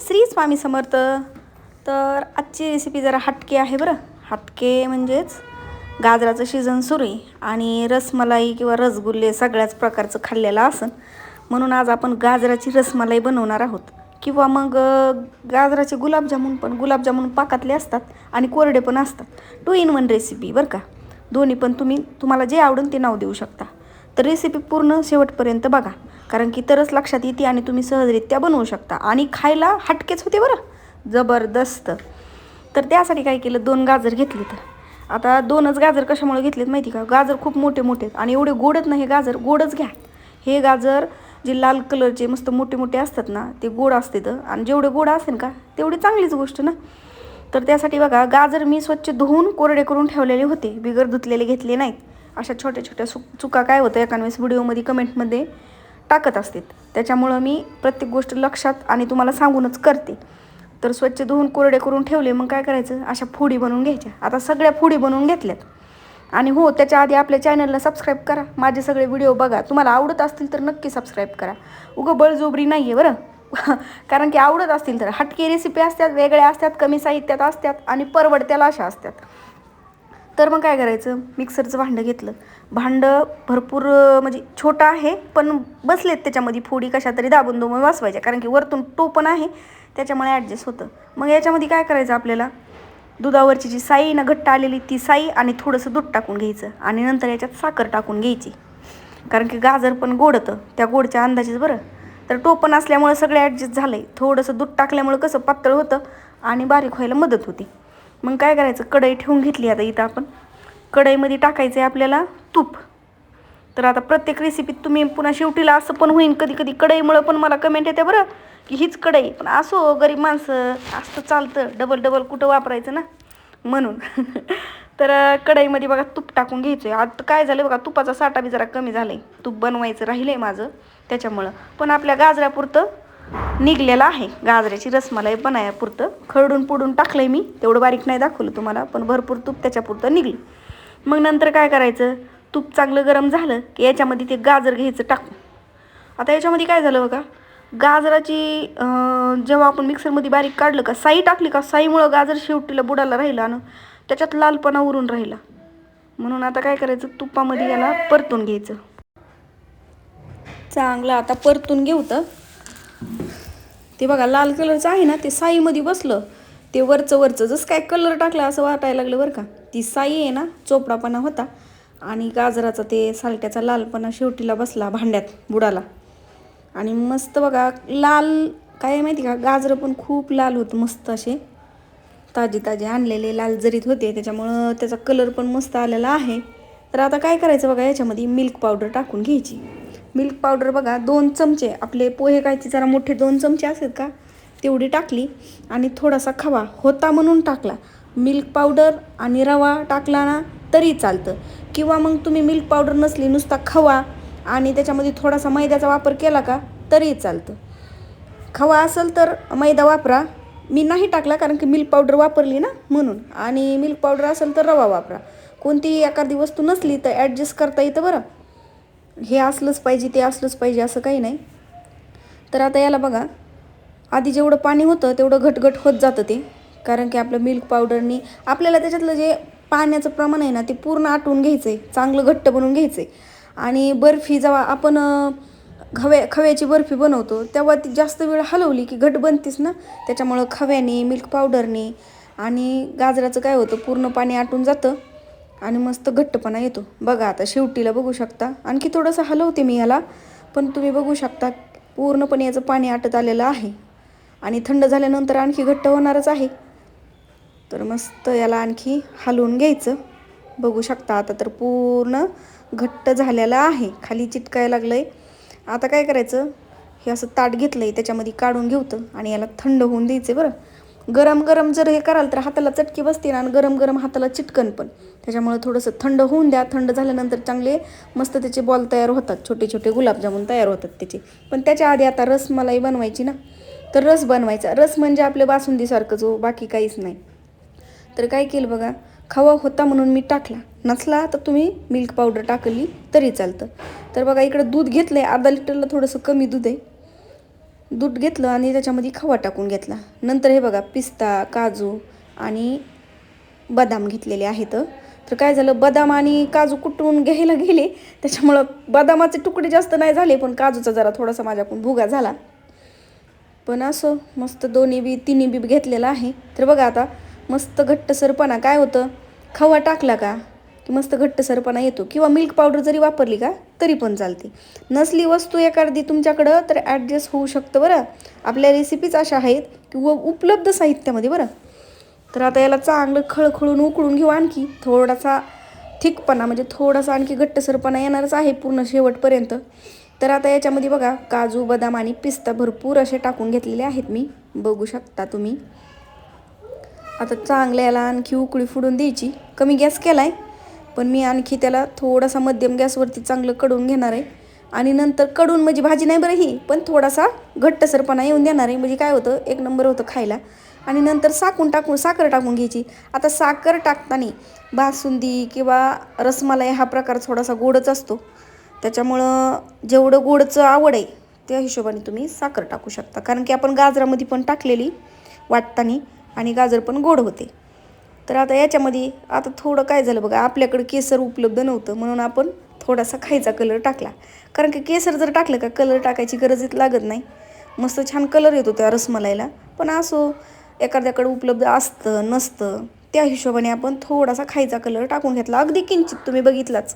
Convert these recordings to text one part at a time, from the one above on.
श्री स्वामी समर्थ. तर आजची रेसिपी जरा हटके आहे बरं. हटके म्हणजेच गाजराचं सीझन सुरू आहे आणि रसमलाई किंवा रसगुल्ले सगळ्याच प्रकारचं खाल्लेलं असन. म्हणून आज आपण गाजराची रसमलाई बनवणार आहोत. किंवा मग गाजराचे गुलाबजामुन पण गुलाबजामुन पाकातले असतात आणि कोरडे पण असतात. टू इन वन रेसिपी बरं का? दोन्ही पण तुम्ही तुम्हाला जे आवडेल ते नाव देऊ शकता. तर रेसिपी पूर्ण शेवटपर्यंत बघा. कारण की तरच लक्षात येते आणि तुम्ही सहजरित्या बनवू शकता. आणि खायला हटकेच होते बरं. जबरदस्त. तर त्यासाठी काय केलं? दोन गाजर घेतले आता दोनच गाजर कशामुळे घेतलेत माहिती का? गाजर खूप मोठे मोठे आहेत. आणि एवढे गोडच नाही हे गाजर गोडच घ्या. हे गाजर जे लाल कलरचे मस्त मोठे मोठे असतात ना ते गोड असते तर. आणि जेवढे गोड असेल का तेवढी चांगलीच गोष्ट ना. तर त्यासाठी बघा गाजर मी स्वच्छ धुवून कोरडे करून ठेवलेले होते. बिगर धुतलेले घेतले नाहीत. अशा छोट्या छोट्या सु चुका काय होतं एकावेळेस व्हिडिओमध्ये कमेंटमध्ये? टाकत असते त्याच्यामुळं मी प्रत्येक गोष्ट लक्षात आणि तुम्हाला सांगूनच करते. तर स्वच्छ धुवून कोरडे करून ठेवले मग काय करायचं? अशा फुडी बनवून घ्यायच्या. आता सगळ्या फुडी बनवून घेतल्यात. आणि हो त्याच्या आधी आपल्या चॅनलला सबस्क्राईब करा. माझे सगळे व्हिडिओ बघा. तुम्हाला आवडत असतील तर नक्की सबस्क्राईब करा. उगं बळजोबरी नाही आहे बरं. कारण की आवडत असतील तर हटके रेसिपी असतात वेगळ्या असतात कमी साहित्यात असतात आणि परवडत्याला अशा असतात. तर मग काय करायचं? मिक्सरचं भांडं घेतलं. भांडं भरपूर म्हणजे छोटं आहे पण बसलेत त्याच्यामध्ये फोडी कशा तरी दाबून दोबून वाचवायच्या कारण की वरतून टोपण आहे त्याच्यामुळे ॲडजस्ट होतं. मग याच्यामध्ये काय करायचं आपल्याला? दुधावरची जी साई ना घट्ट आलेली ती साई आणि थोडंसं दूध टाकून घ्यायचं आणि नंतर याच्यात साखर टाकून घ्यायची. कारण की गाजर पण गोड होतं त्या गोडच्या अंदाजेच बरं. तर टोपण असल्यामुळं सगळं ॲडजस्ट झालं आहे थोडंसं दूध टाकल्यामुळं कसं पातळ होतं आणि बारीक व्हायला मदत होती. मग काय करायचं? कढई ठेवून घेतली आता इथं आपण. कढईमध्ये टाकायचं आहे आपल्याला तूप. तर आता प्रत्येक रेसिपीत तुम्ही पुन्हा शेवटीला असं पण होईन कधी कधी कढईमुळं पण मला कमेंट येते बरं की हीच कढई. पण असो गरीब माणसं असतं चालतं डबल डबल कुठं वापरायचं ना? म्हणून. तर कढईमध्ये बघा तूप टाकून घ्यायचं आहे आता काय झालं बघा तुपाचा साठा बी जरा कमी झाला आहे तूप बनवायचं राहिलं आहे माझं त्याच्यामुळं. पण आपल्या गाजरापुरतं निघलेलं आहे. गाजराची रसमलाई बनायापुरतं खरडून पुडून टाकलं आहे मी. तेवढं बारीक नाही दाखवलं तुम्हाला पण भरपूर तूप त्याच्यापुरतं निघलं. मग नंतर काय करायचं? तूप चांगलं गरम झालं की याच्यामध्ये ते गाजर घ्यायचं टाकून आता याच्यामध्ये काय झालं बघा? गाजराची जेव्हा आपण मिक्सरमध्ये बारीक काढलं का साई टाकली का साईमुळं गाजर शेवटीला बुडाला राहिला आणि त्याच्यात लालपणा उरून राहिला. म्हणून आता काय करायचं? तुपामध्ये याला परतून घ्यायचं. चांगलं आता परतून घेऊ तर. ते बघा लाल कलरचं आहे ना ते साईमध्ये बसलं ते वरचं वरचं जसं काय कलर टाकला असं वाटायला लागलं बरं का. ती साई आहे ना चोपडापणा होता. आणि गाजराचा ते सालट्याचा लालपणा शेवटीला बसला भांड्यात बुडाला. आणि मस्त बघा लाल काय आहे माहिती का गाजरं पण खूप लाल होतं मस्त असे. ताजे ताजे आणलेले लाल जरीत होते त्याच्यामुळं त्याचा कलर पण मस्त आलेला आहे. तर आता काय करायचं बघा याच्यामध्ये मिल्क पावडर टाकून घ्यायची. मिल्क पावडर बघा दोन चमचे. आपले पोहे कायचे जरा मोठे दोन चमचे असतात का तेवढी टाकली आणि थोडासा खवा होता म्हणून टाकला. मिल्क पावडर आणि रवा टाकला ना तरी चालतं. किंवा मग तुम्ही मिल्क पावडर नसली नुसता खवा आणि त्याच्यामध्ये थोडासा मैद्याचा वापर केला का तरी चालतं. खवा असेल तर मैदा वापरा. मी नाही टाकला कारण की मिल्क पावडर वापरली ना म्हणून. आणि मिल्क पावडर असेल तर रवा वापरा. कोणतीही एखादी वस्तू नसली तर ॲडजस्ट करता येतं बरं. हे असलंच पाहिजे ते असलंच पाहिजे असं काही नाही. तर आता याला बघा आधी जेवढं पाणी होतं तेवढं घटघट होत जातं ते. कारण की आपलं मिल्क पावडरनी आपल्याला त्याच्यातलं जे पाण्याचं प्रमाण आहे ना ते पूर्ण आटवून घ्यायचं आहे चांगलं घट्ट बनवून घ्यायचं आहे आणि बर्फी जेव्हा आपण खव्या खव्याची बर्फी बनवतो तेव्हा ती जास्त वेळ हलवली की घट बनतीस ना त्याच्यामुळं खव्याने मिल्क पावडरने आणि गाजराचं काय होतं पूर्ण पाणी आटून जातं. आणि मस्त घट्टपणा येतो. बघा आता शेवटीला बघू शकता. आणखी थोडंसं हलवते मी याला पण तुम्ही बघू शकता पूर्णपणे याचं पाणी आटत आलेलं आहे. आणि थंड झाल्यानंतर आणखी घट्ट होणारच आहे. तर मस्त याला आणखी हलवून घ्यायचं. बघू शकता आता तर पूर्ण घट्ट झालेलं आहे. खाली चिटकायला लागलं आहे आता काय करायचं? हे असं ताट घेतलं आहे त्याच्यामध्ये काढून घेवतं आणि याला थंड होऊन द्यायचं बरं. गरम गरम जर हे कराल तर हाताला चटकी बसते आणि गरम गरम हाताला चिटकन पण. त्याच्यामुळे थोडंसं थंड होऊन द्या. थंड झाल्यानंतर चांगले मस्त त्याचे बॉल तयार होतात. छोटे छोटे गुलाबजामुन तयार होतात त्याचे. पण त्याच्या आधी आता रसमलाई बनवायची ना. तर रस बनवायचा. रस म्हणजे आपल्या बासुंदीसारखंच हो बाकी काहीच नाही. तर काय केलं बघा खवा होता म्हणून मी टाकला. नसला तर तुम्ही मिल्क पावडर टाकली तरी चालतं. तर बघा इकडं दूध घेतलं आहे अर्धा लिटरला थोडंसं कमी दूध आहे. दूध घेतलं आणि त्याच्यामध्ये खवा टाकून घेतला. नंतर हे बघा पिस्ता काजू आणि बदाम घेतलेले आहेत. तर काय झालं बदाम आणि काजू कुटून घ्यायला गेले. त्याच्यामुळं बदामाचे तुकडे जास्त नाही झाले पण काजूचा जरा थोडासा माझ्याकडून भुगा झाला. पण असं मस्त दोन्ही बी तिन्ही बी घेतलेलं आहे. तर बघा आता मस्त घट्टसरपणा. काय होतं खवा टाकला का? की मस्त घट्टसरपणा येतो. किंवा मिल्क पावडर जरी वापरली का तरी पण चालते. नसली वस्तू एखादी तुमच्याकडं तर ॲडजस्ट होऊ शकतं बरं. आपल्या रेसिपीज अशा आहेत की व उपलब्ध साहित्यामध्ये बरं. तर आता याला चांगलं खळखळून उकळून घेऊ आणखी. थोडासा थिकपणा म्हणजे थोडासा आणखी घट्टसरपणा येणारच आहे पूर्ण शेवटपर्यंत. तर आता याच्यामध्ये बघा काजू बदाम आणि पिस्ता भरपूर असे टाकून घेतलेले आहेत मी. बघू शकता तुम्ही. आता चांगल्या याला आणखी उकळी फुडून द्यायची. कमी गॅस केला आहे पण मी आणखी त्याला थोडासा मध्यम गॅसवरती चांगलं कडून घेणार आहे. आणि नंतर कडून म्हणजे भाजी नाही बरं ही पण थोडासा घट्टसरपणा येऊन देणार आहे. म्हणजे काय होतं एक नंबर होतं खायला. आणि नंतर साकून टाकून साखर टाकून घ्यायची. आता साखर टाकताना बासुंदी किंवा रसमलाई हा प्रकार थोडासा गोडच असतो. त्याच्यामुळं जेवढं गोडचं आवड आहे त्या हिशोबाने तुम्ही साखर टाकू शकता. कारण की आपण गाजरामध्ये पण टाकलेली वाटताना आणि गाजर पण गोड होते. तर आता याच्यामध्ये आता थोडं काय झालं बघा आपल्याकडे केसर उपलब्ध नव्हतं म्हणून आपण थोडासा खायचा कलर टाकला. कारण की केसर जर टाकलं का कलर टाकायची गरजच लागत नाही. मस्त छान कलर येतो त्या रसमलाईला. पण असो एखाद्याकडे उपलब्ध असतं नसतं त्या हिशोबाने आपण थोडासा खायचा कलर टाकून घेतला. अगदी किंचित तुम्ही बघितलाच.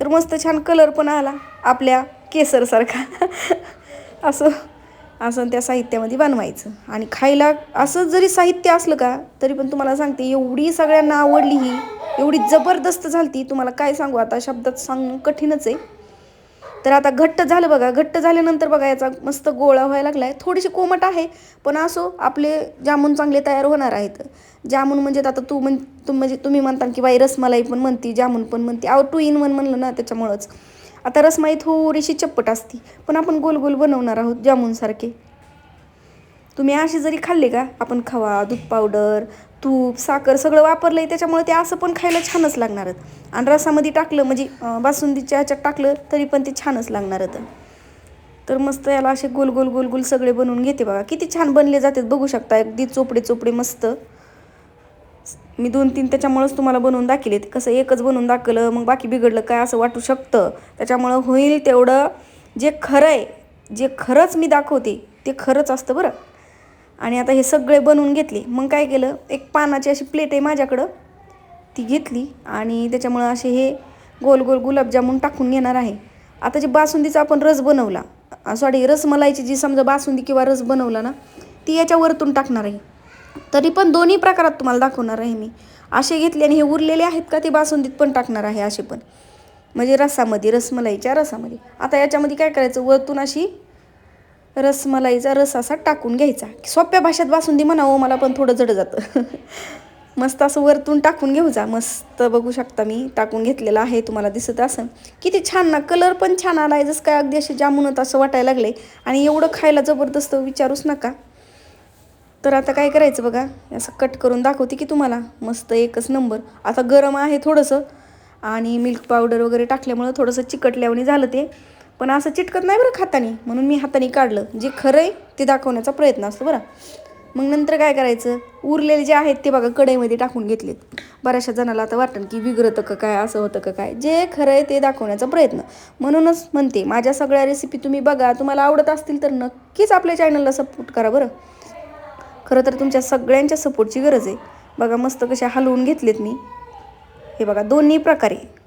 तर मस्त छान कलर पण आला आपल्या केसरसारखा. असं असं त्या साहित्यामध्ये बनवायचं. आणि खायला असं जरी साहित्य असलं का तरी पण तुम्हाला सांगते एवढी सगळ्यांना आवडली ही एवढी जबरदस्त झालती तुम्हाला काय सांगू आता शब्दात सांगणं कठीणच आहे. तर आता घट्ट झालं बघा घट्ट झाल्यानंतर बघा याचा मस्त गोळा व्हायला लागला आहे थोडीशी कोमट आहे पण असो आपले जामून चांगले तयार होणार आहेत. जामून म्हणजे आता तू म्हण तू म्हणजे तुम्ही म्हणता की बाई रसमलाई पण म्हणती जामून पण म्हणते. आव टू इन वन म्हणलं ना त्याच्यामुळंच. आता रसमाई थोडीशी चप्पट असती पण आपण गोल गोल बनवणार आहोत जामूनसारखे. तुम्ही अशी जरी खाल्ले का आपण खवा दूध पावडर तूप साखर सगळं वापरलं आहे त्याच्यामुळे ते असं पण खायला छानच लागणार आणि रसामध्ये टाकलं म्हणजे बासुंदीच्या ह्याच्यात टाकलं तरी पण ते छानच लागणार तर मस्त याला असे गोल गोल गोल गोल सगळे बनवून घेते बघा. किती छान बनले जातात बघू शकता अगदी चोपडे चोपडे मस्त. मी दोन तीन त्याच्यामुळंच तुम्हाला बनवून दाखवलेत कसं एकच बनवून दाखलं मग बाकी बिघडलं काय असं वाटू शकतं? त्याच्यामुळं होईल तेवढं जे खरं आहे जे खरंच मी दाखवते ते खरंच असतं बरं. आणि आता हे सगळे बनवून घेतले. मग काय केलं? एक पानाची अशी प्लेट आहे माझ्याकडं. ती घेतली आणि त्याच्यामुळं असे हे गोल गोल गुलाबजामून टाकून घेणार आहे. आता जे बासुंदीचा आपण रस बनवला सॉरी रसमलाईची जी समजा बासुंदी किंवा रस बनवला ना ती याच्या वरतून टाकणार आहे. तरी पण दोन्ही प्रकारात तुम्हाला दाखवणार आहे मी. असे घेतले आणि हे उरलेले आहेत का ते बासुंदीत पण टाकणार आहे असे पण. म्हणजे रसामध्ये रसमलाईच्या रसामध्ये. आता याच्यामध्ये काय करायचं? वरतून अशी रसमलाईचा रस असा टाकून घ्यायचा. सोप्या भाषेत बासुंदी म्हणावं मला पण थोडं जड जातं. मस्त असं वरतून टाकून घेऊ जा. मस्त बघू शकता मी टाकून घेतलेलं आहे तुम्हाला दिसत असं किती छान ना कलर पण छान आला आहे जसं काय अगदी असे जामुनत असं वाटायला लागले आणि एवढं खायला जबरदस्त विचारूच नका. तर आता काय करायचं बघा? असं कट करून दाखवते की तुम्हाला. मस्त एकच नंबर आता गरम आहे थोडंसं. आणि मिल्क पावडर वगैरे टाकल्यामुळं थोडंसं चिकटल्यावणी झालं ते. पण असं चिटकत नाही बरं हाताने म्हणून मी हाताने काढलं. जे खरं आहे ते दाखवण्याचा प्रयत्न असतो बरं. मग नंतर काय करायचं? उरलेले जे आहेत ते बघा कढईमध्ये टाकून घेतलेत. बऱ्याचशा जणाला आता वाटतं की बिघडतं का काय असं होतं का काय? जे खरं आहे ते दाखवण्याचा प्रयत्न. म्हणूनच म्हणते माझ्या सगळ्या रेसिपी तुम्ही बघा. तुम्हाला आवडत असतील तर नक्कीच आपल्या चॅनलला सपोर्ट करा बरं. खरं तर तुमच्या सगळ्यांच्या सपोर्टची गरज आहे. बघा मस्त कशा हलवून घेतलेत मी. हे बघा दोन्ही प्रकारे.